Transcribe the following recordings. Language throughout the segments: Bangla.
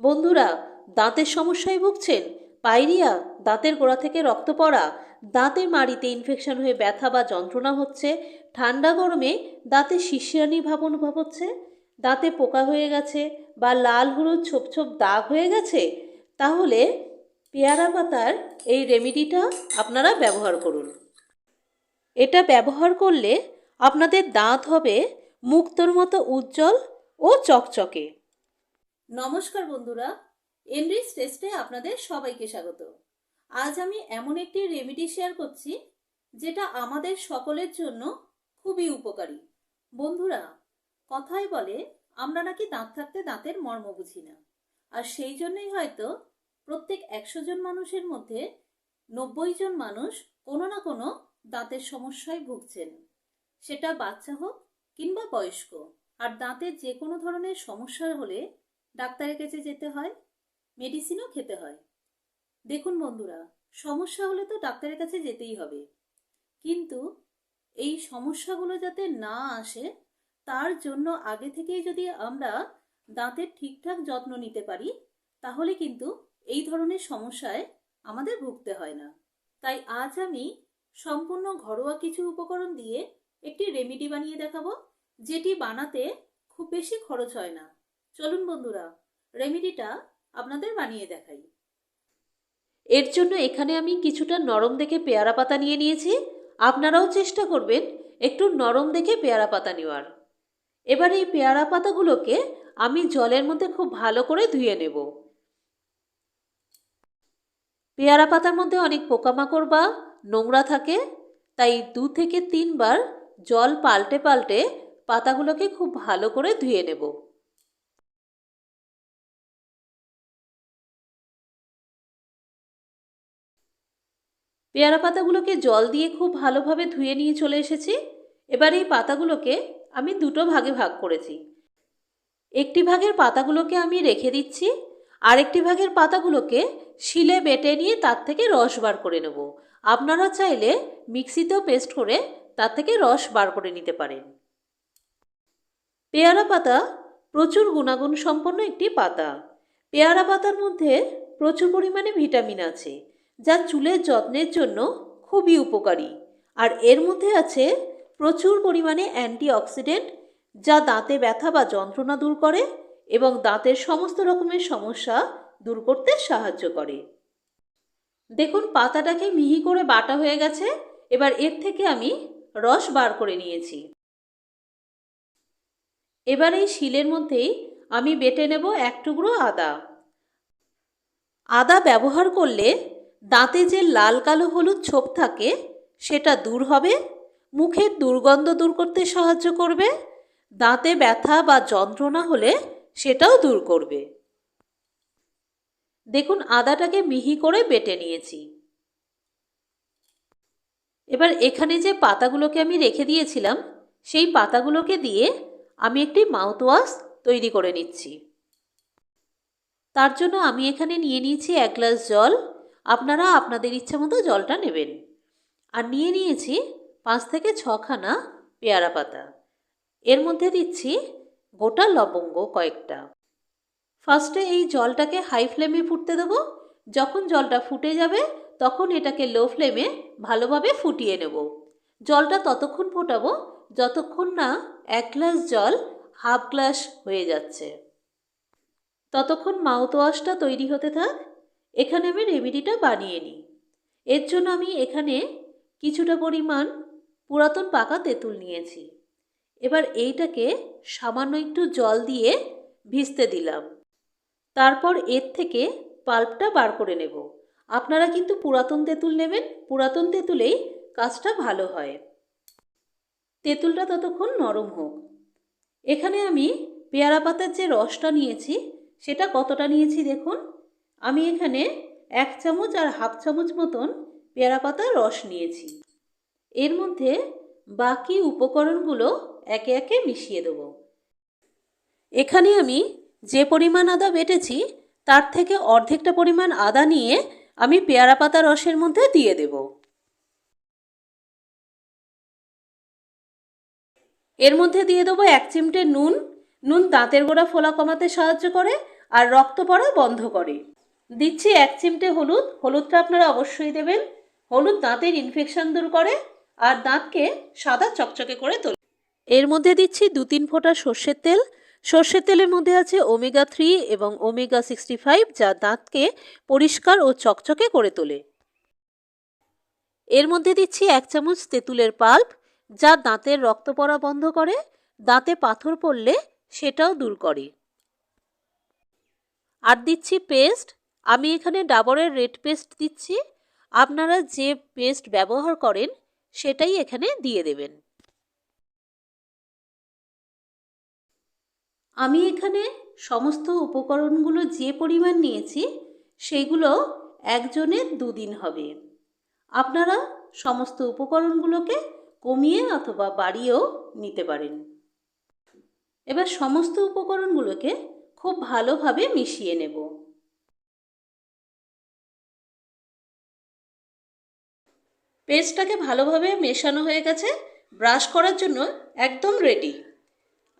বন্ধুরা, দাঁতের সমস্যায় ভুগছেন? পাইরিয়া, দাঁতের গোড়া থেকে রক্ত পড়া দাঁতে মাড়িতে ইনফেকশন হয়ে ব্যথা বা যন্ত্রণা হচ্ছে, ঠান্ডা গরমে দাঁতে শিশিরানি ভাব অনুভব হচ্ছে? দাঁতে পোকা হয়ে গেছে বা লাল হলুদ ছোপ ছোপ দাগ হয়ে গেছে? তাহলে পেয়ারা পাতার এই রেমিডিটা আপনারা ব্যবহার করুন। এটা ব্যবহার করলে আপনাদের দাঁত হবে মুক্তোর মতো উজ্জ্বল ও চকচকে। নমস্কার বন্ধুরা এনরিচ টেস্টে আপনাদের সবাইকে স্বাগত। আজ আমি এমন একটি রেমেডি শেয়ার করছি, যেটা আমাদের সকলের জন্য খুবই উপকারী। বন্ধুরা কথাই বলে আমরা নাকি দাঁত থাকতে দাঁতের মর্ম বুঝি না। আর সেই জন্যই হয়তো প্রত্যেক একশো জন মানুষের মধ্যে নব্বই জন মানুষ কোনো না কোনো দাঁতের সমস্যায় ভুগছেন। সেটা বাচ্চা হোক কিংবা বয়স্ক। আর দাঁতের যে কোনো ধরনের সমস্যা হলে ডাক্তারের কাছে যেতে হয় মেডিসিনও খেতে হয়। দেখুন বন্ধুরা, সমস্যা হলে তো ডাক্তারের কাছে যেতেই হবে। কিন্তু এই সমস্যাগুলো যাতে না আসে, তার জন্য আগে থেকেই যদি আমরা দাঁতের ঠিকঠাক যত্ন নিতে পারি, তাহলে কিন্তু এই ধরনের সমস্যায় আমাদের ভুগতে হয় না। তাই আজ আমি সম্পূর্ণ ঘরোয়া কিছু উপকরণ দিয়ে একটি রেমেডি বানিয়ে দেখাবো, যেটি বানাতে খুব বেশি খরচ হয় না। চলুন বন্ধুরা, রেমেডিটা আপনাদের বানিয়ে দেখাই। এর জন্য এখানে আমি কিছুটা নরম দেখে পেয়ারা পাতা নিয়ে নিয়েছি। আপনারাও চেষ্টা করবেন একটু নরম দেখে পেয়ারা পাতা নেওয়ার। এবার এই পেয়ারা পাতাগুলোকে আমি জলের মধ্যে খুব ভালো করে ধুয়ে নেব। পেয়ারা পাতার মধ্যে অনেক পোকামাকড় বা নোংরা থাকে, তাই দু থেকে তিনবার জল পাল্টে পাল্টে পাতাগুলোকে খুব ভালো করে ধুয়ে নেব। পেয়ারা পাতাগুলোকে জল দিয়ে খুব ভালোভাবে ধুয়ে নিয়ে চলে এসেছি। এবার এই পাতাগুলোকে আমি দুটো ভাগে ভাগ করেছি। একটি ভাগের পাতাগুলোকে আমি রেখে দিচ্ছি, আরেকটি ভাগের পাতাগুলোকে শিলে বেটে নিয়ে তার থেকে রস বার করে নেব। আপনারা চাইলে মিক্সিতেও পেস্ট করে তার থেকে রস বার করে নিতে পারেন। পেয়ারা পাতা প্রচুর গুণাগুণ সম্পন্ন একটি পাতা। পেয়ারা পাতার মধ্যে প্রচুর পরিমাণে ভিটামিন আছে। যা চুলের যত্নের জন্য খুবই উপকারী। আর এর মধ্যে আছে প্রচুর পরিমাণে অ্যান্টিঅক্সিডেন্ট, যা দাঁতে ব্যথা বা যন্ত্রণা দূর করে এবং দাঁতের সমস্ত রকমের সমস্যা দূর করতে সাহায্য করে। দেখুন, পাতাটাকে মিহি করে বাটা হয়ে গেছে। এবার এর থেকে আমি রস বার করে নিয়েছি। এবার এই শিলের মধ্যেই আমি বেটে নেব এক টুকরো আদা। আদা ব্যবহার করলে দাঁতে যে লাল কালো হলুদ ছোপ থাকে, সেটা দূর হবে, মুখের দুর্গন্ধ দূর করতে সাহায্য করবে, দাঁতে ব্যথা বা যন্ত্রণা হলে সেটাও দূর করবে। দেখুন, আদাটাকে মিহি করে বেটে নিয়েছি। এবার এখানে যে পাতাগুলোকে আমি রেখে দিয়েছিলাম, সেই পাতাগুলোকে দিয়ে আমি একটি মাউথওয়াশ তৈরি করে নিচ্ছি। তার জন্য আমি এখানে নিয়ে নিয়েছি এক গ্লাস জল আপনারা আপনাদের ইচ্ছা মতো জলটা নেবেন। আর নিয়ে নিয়েছি পাঁচ থেকে ছখানা পেয়ারা পাতা। এর মধ্যে দিচ্ছি গোটা লবঙ্গ কয়েকটা। ফার্স্টে এই জলটাকে হাই ফ্লেমে ফুটতে দেবো। যখন জলটা ফুটে যাবে, তখন এটাকে লো ফ্লেমে ভালোভাবে ফুটিয়ে নেব। জলটা ততক্ষণ ফোটাবো যতক্ষণ না এক গ্লাস জল হাফ গ্লাস হয়ে যাচ্ছে। ততক্ষণ মাউথওয়াশটা তৈরি হতে থাক। এখানে আমি রেমেডিটা বানিয়ে নিই। এর জন্য আমি এখানে কিছুটা পরিমাণ পুরাতন পাকা তেঁতুল নিয়েছি। এবার এইটাকে সামান্য একটু জল দিয়ে ভিজতে দিলাম। তারপর এর থেকে পাল্পটা বার করে নেব। আপনারা কিন্তু পুরাতন তেঁতুল নেবেন, পুরাতন তেঁতুলেই কাজটা ভালো হয়। তেঁতুলটা ততক্ষণ নরম হোক। এখানে আমি পেয়ারা পাতার যে রসটা নিয়েছি, সেটা কতটা নিয়েছি দেখুন। আমি এখানে এক চামচ আর হাফ চামচ মতন পেয়ারা পাতার রস নিয়েছি। এর মধ্যে বাকি উপকরণগুলো একে একে মিশিয়ে দেবো। এখানে আমি যে পরিমাণ আদা বেটেছি, তার থেকে অর্ধেকটা পরিমাণ আদা নিয়ে আমি পেয়ারা পাতা রসের মধ্যে দিয়ে দেব। এর মধ্যে দিয়ে দেবো এক চিমটে নুন। নুন দাঁতের গোড়া ফোলা কমাতে সাহায্য করে আর রক্ত পড়া বন্ধ করে। দিচ্ছি এক চিমটে হলুদ। হলুদটা আপনারা অবশ্যই দেবেন। হলুদ দাঁতের ইনফেকশন দূর করে আর দাঁতকে সাদা চকচকে করে তোলে। এর মধ্যে দিচ্ছি দু তিন ফোঁটা সর্ষের তেল। সর্ষের তেলের মধ্যে আছে ওমেগা থ্রি এবং ওমেগা সিক্সটি ফাইভ যা দাঁতকে পরিষ্কার ও চকচকে করে তোলে। এর মধ্যে দিচ্ছি এক চামচ তেঁতুলের পাল্প, যা দাঁতের রক্ত পড়া বন্ধ করে। দাঁতে পাথর পড়লে সেটাও দূর করে। আর দিচ্ছি পেস্ট আমি এখানে ডাবরের রেড পেস্ট দিচ্ছি। আপনারা যে পেস্ট ব্যবহার করেন, সেটাই এখানে দিয়ে দেবেন। আমি এখানে সমস্ত উপকরণগুলো যে পরিমাণ নিয়েছি, সেগুলো একজনের দুদিন হবে। আপনারা সমস্ত উপকরণগুলোকে কমিয়ে অথবা বাড়িয়েও নিতে পারেন। এবার সমস্ত উপকরণগুলোকে খুব ভালোভাবে মিশিয়ে নেব। পেস্টটাকে ভালোভাবে মেশানো হয়ে গেছে, ব্রাশ করার জন্য একদম রেডি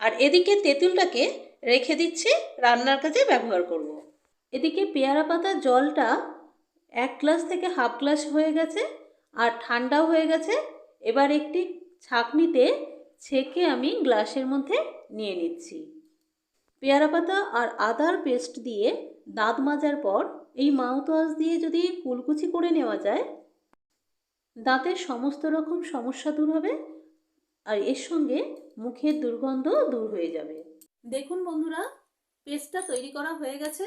আর এদিকে তেঁতুলটাকে রেখে দিচ্ছি, রান্নার কাজে ব্যবহার করব। এদিকে পেয়ারা পাতার জলটা এক গ্লাস থেকে হাফ গ্লাস হয়ে গেছে আর ঠান্ডাও হয়ে গেছে। এবার একটি ছাঁকনিতে ছেঁকে আমি গ্লাসের মধ্যে নিয়ে নিচ্ছি। পেয়ারা পাতা আর আদার পেস্ট দিয়ে দাঁত মাজার পর এই মাউথওয়াশ দিয়ে যদি কুলকুচি করে নেওয়া যায় দাঁতের সমস্ত রকম সমস্যা দূর হবে আর এর সঙ্গে মুখের দুর্গন্ধ দূর হয়ে যাবে। দেখুন বন্ধুরা, পেস্টটা তৈরি করা হয়ে গেছে।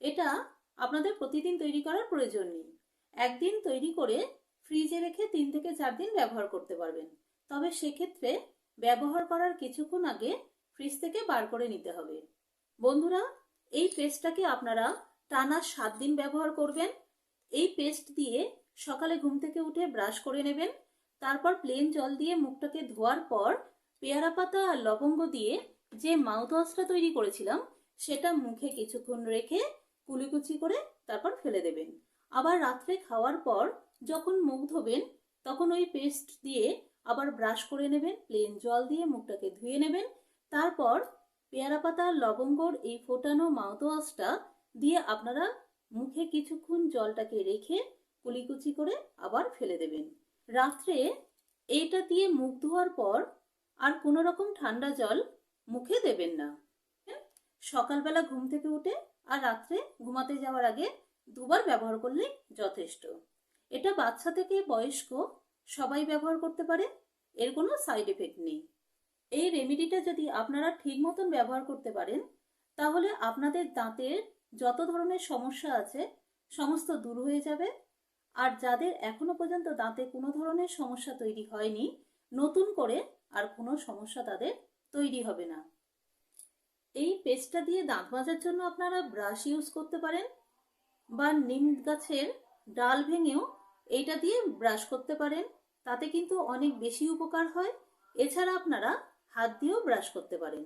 এটা আপনাদের প্রতিদিন তৈরি করার প্রয়োজন নেই। একদিন তৈরি করে ফ্রিজে রেখে তিন থেকে চার দিন ব্যবহার করতে পারবেন। তবে সেক্ষেত্রে ব্যবহার করার কিছুক্ষণ আগে ফ্রিজ থেকে বার করে নিতে হবে। বন্ধুরা, এই পেস্টটাকে আপনারা টানা সাত দিন ব্যবহার করবেন। এই পেস্ট দিয়ে সকালে ঘুম থেকে উঠে ব্রাশ করে নেবেন। তারপর প্লেন জল দিয়ে মুখটাকে ধোয়ার পর পেয়ারা পাতা আর লবঙ্গ দিয়ে যে মাউথওয়াশটা তৈরি করেছিলাম, সেটা মুখে কিছুক্ষণ রেখে কুলিকুচি করে তারপর ফেলে দেবেন। আবার রাত্রে খাওয়ার পর যখন মুখ ধোবেন, তখন ওই পেস্ট দিয়ে আবার ব্রাশ করে নেবেন প্লেন জল দিয়ে মুখটাকে ধুয়ে নেবেন। তারপর পেয়ারা পাতা লবঙ্গর এই ফোটানো মাউথওয়াশটা দিয়ে আপনারা মুখে কিছুক্ষণ জলটাকে রেখে কুলিকুচি করে আবার ফেলে দেবেন। রাত্রে এইটা দিয়ে মুখ ধোয়ার পর আর কোনো রকম ঠান্ডা জল মুখে দেবেন না। হ্যাঁ? সকালবেলা ঘুম থেকে উঠে আর রাত্রে ঘুমাতে যাওয়ার আগে দুবার ব্যবহার করলেই যথেষ্ট। এটা বাচ্চা থেকে বয়স্ক সবাই ব্যবহার করতে পারে, এর কোনো সাইড এফেক্ট নেই। এই রেমেডিটা যদি আপনারা ঠিক মতন ব্যবহার করতে পারেন, তাহলে আপনাদের দাঁতের যত ধরনের সমস্যা আছে, সমস্ত দূর হয়ে যাবে আর যাদের এখনও পর্যন্ত দাঁতে কোনো ধরনের সমস্যা তৈরি হয়নি, নতুন করে আর কোনো সমস্যা তাদের তৈরি হবে না। এই পেস্টটা দিয়ে দাঁত মাজার জন্য আপনারা ব্রাশ ইউজ করতে পারেন বা নিম গাছের ডাল ভেঙেও এইটা দিয়ে ব্রাশ করতে পারেন। তাতে কিন্তু অনেক বেশি উপকার হয়। এছাড়া আপনারা হাত দিয়েও ব্রাশ করতে পারেন।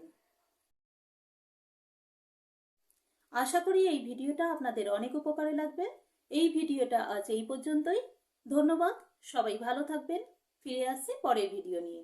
আশা করি এই ভিডিওটা আপনাদের অনেক উপকারে লাগবে। এই ভিডিওটা আজ এই পর্যন্তই। ধন্যবাদ। সবাই ভালো থাকবেন। ফিরে আসছি পরের ভিডিও নিয়ে।